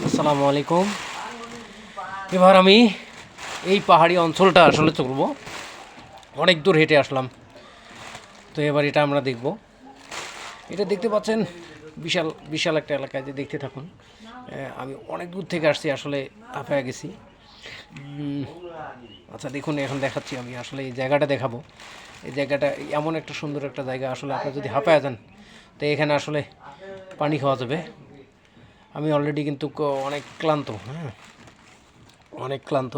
আসসালামু আলাইকুম। এবার আমি এই পাহাড়ি অঞ্চলটা আসলে চলব। অনেক দূর হেঁটে আসলাম। তো এবার এটা আমরা দেখব। এটা দেখতে পাচ্ছেন বিশাল বিশাল একটা এলাকায় যে দেখতে থাকুন। আমি অনেক দূর থেকে আসছি, আসলে হাঁপায় গেছি। আচ্ছা দেখুন, এখন দেখাচ্ছি আমি আসলে এই জায়গাটা দেখাবো। এই জায়গাটা এমন একটা সুন্দর একটা জায়গা, আসলে আপনি যদি হাঁপায় যান, তো এখানে আসলে পানি খাওয়া যাবে। আমি অলরেডি কিন্তু অনেক ক্লান্ত হ্যাঁ? অনেক ক্লান্ত।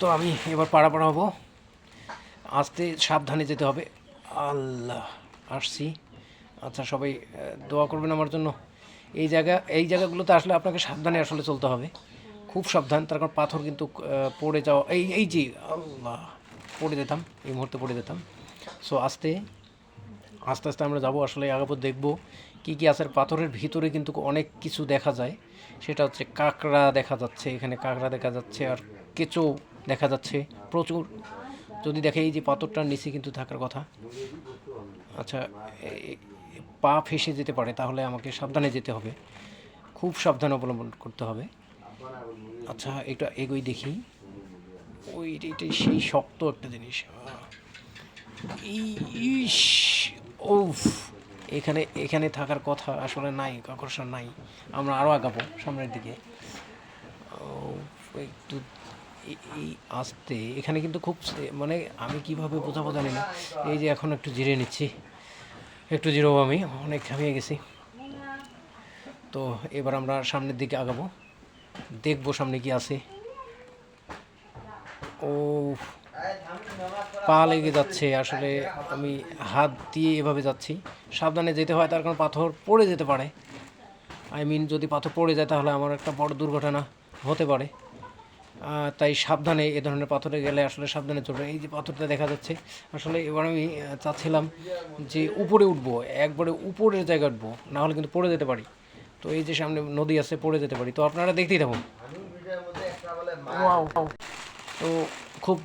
তো আমি এবার পাড়া পাড়া হব আসতে সাবধানে যেতে হবে। আল্লাহ, আসছি। আচ্ছা সবাই দোয়া করবেন আমার জন্য। এই জায়গা, এই জায়গাগুলোতে আসলে আপনাকে সাবধানে আসলে চলতে হবে। খুব সাবধান, তার কারণ পাথর কিন্তু পড়ে যাওয়া, এই এই যে, আল্লাহ, পড়ে যেতাম, এই মুহূর্তে পড়ে যেতাম। সো আস্তে আস্তে আস্তে আমরা যাব, আসলে আগাপর দেখব কি কি আছে। পাথরের ভিতরে কিন্তু অনেক কিছু দেখা যায়। সেটা হচ্ছে কাঁকড়া দেখা যাচ্ছে, এখানে কাঁকড়া দেখা যাচ্ছে, আর কেঁচো দেখা যাচ্ছে, প্রচুর। যদি দেখে এই যে পাথরটার নিচে কিন্তু থাকার কথা। আচ্ছা পা ফেসে যেতে পারে, তাহলে আমাকে সাবধানে যেতে হবে। খুব সাবধান অবলম্বন করতে হবে। আচ্ছা এটা এগোই দেখি। ওই এটা সেই শক্ত একটা জিনিস। ইস ওফ এখানে এখানে থাকার কথা আসলে নাই, আকর্ষণ নাই। আমরা আরও আগাবো সামনের দিকে। একটু এই- আসতে, এখানে কিন্তু খুব মানে আমি কীভাবে বোঝাবো জানি না। এই যে এখন একটু জিরে নিচ্ছি। একটু জিরোবো আমি, অনেক ঘামিয়ে গেছি। তো এবার আমরা সামনের দিকে আগাবো। দেখব সামনে কি আছে। ও পা লেগে যাচ্ছে। আসলে আমি হাত দিয়ে এভাবে যাচ্ছি। সাবধানে যেতে হয়, তার কারণ পাথর পড়ে যেতে পারে। আই মিন যদি পাথর পড়ে যায়, তাহলে আমার একটা বড় দুর্ঘটনা হতে পারে। তাই সাবধানে এ ধরনের পাথরে গেলে আসলে সাবধানে চলবে এই যে পাথরটা দেখা যাচ্ছে আসলে এবার আমি চাচ্ছিলাম যে উপরে উঠবো একবারে উপরের জায়গায় উঠবো না হলে কিন্তু পড়ে যেতে পারি। তো এই যে সামনে নদী আছে পড়ে যেতে পারি। তো আপনারা দেখতেই থাকুন। তো খুব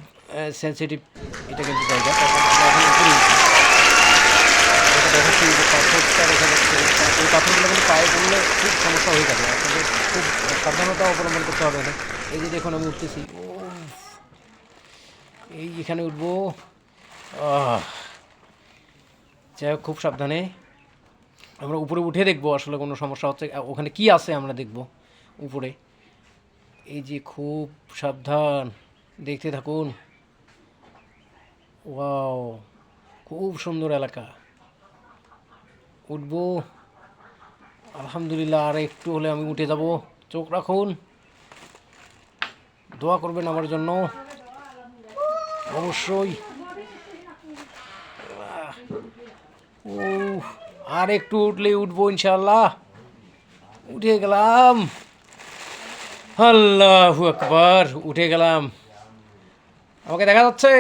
সেন্সিটিভ এটা কিন্তু জায়গা। দেখাচ্ছি যে পাথরটা দেখা যাচ্ছে। এই পাথরগুলো কিন্তু পায়ে পড়লে খুব সমস্যা হয়ে যাবে আপনাদের খুব সাবধানতা অবলম্বন করতে হবে না এই যে দেখুন, আমি উঠতেছি। ও এই এখানে উঠবো। যাই খুব সাবধানে। আমরা উপরে উঠে দেখব আসলে কোনো সমস্যা হচ্ছে। ওখানে কি আছে আমরা দেখব উপরে। এই যে খুব সাবধান। দেখতে থাকুন। ওয়াও, খুব সুন্দর এলাকা। উঠবো। আলহামদুলিল্লাহ আর একটু হলে আমি উঠে যাব। চোখ রাখুন। দোয়া করবেন আমার জন্য। অবশ্যই। আর একটু উঠলে উঠবো ইনশাল্লাহ উঠে গেলাম। আল্লাহ আকবার, উঠে গেলাম। আমাকে দেখা যাচ্ছে?